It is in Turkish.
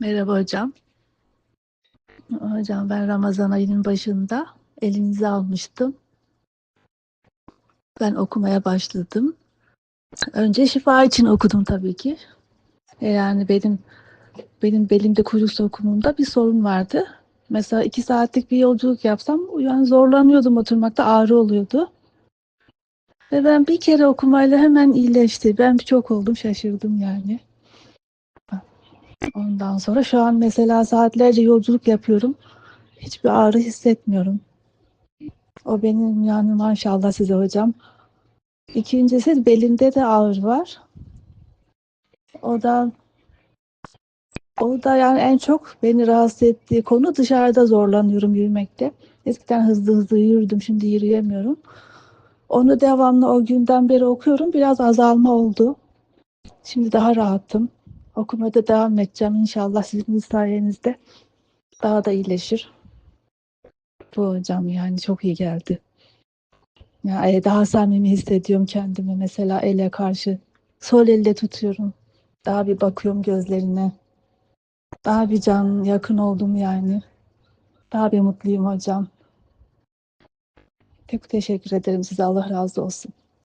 Merhaba hocam. Hocam ben Ramazan ayının başında elinize almıştım. Ben okumaya başladım. Önce şifa için okudum tabii ki. Yani benim benim belimde kuyruk sokumunda bir sorun vardı. Mesela iki saatlik bir yolculuk yapsam yani zorlanıyordum oturmakta ağrı oluyordu. Ve ben bir kere okumayla hemen iyileşti. Ben çok oldum şaşırdım yani. Ondan sonra şu an mesela saatlerce yolculuk yapıyorum. Hiçbir ağrı hissetmiyorum. O benim yani maşallah size hocam. İkincisi belimde de ağrı var. O da o da yani en çok beni rahatsız ettiği konu dışarıda zorlanıyorum yürümekte. Eskiden hızlı hızlı yürüdüm, şimdi yürüyemiyorum. Onu devamlı o günden beri okuyorum. Biraz azalma oldu. Şimdi daha rahatım. Okumaya da devam edeceğim inşallah sizin sayenizde. Daha da iyileşir. Bu hocam yani çok iyi geldi. Ya e, daha samimi hissediyorum kendimi mesela ele karşı. Sol elle tutuyorum. Daha bir bakıyorum gözlerine. Daha bir can yakın oldum yani. Daha bir mutluyum hocam. Çok teşekkür ederim size. Allah razı olsun.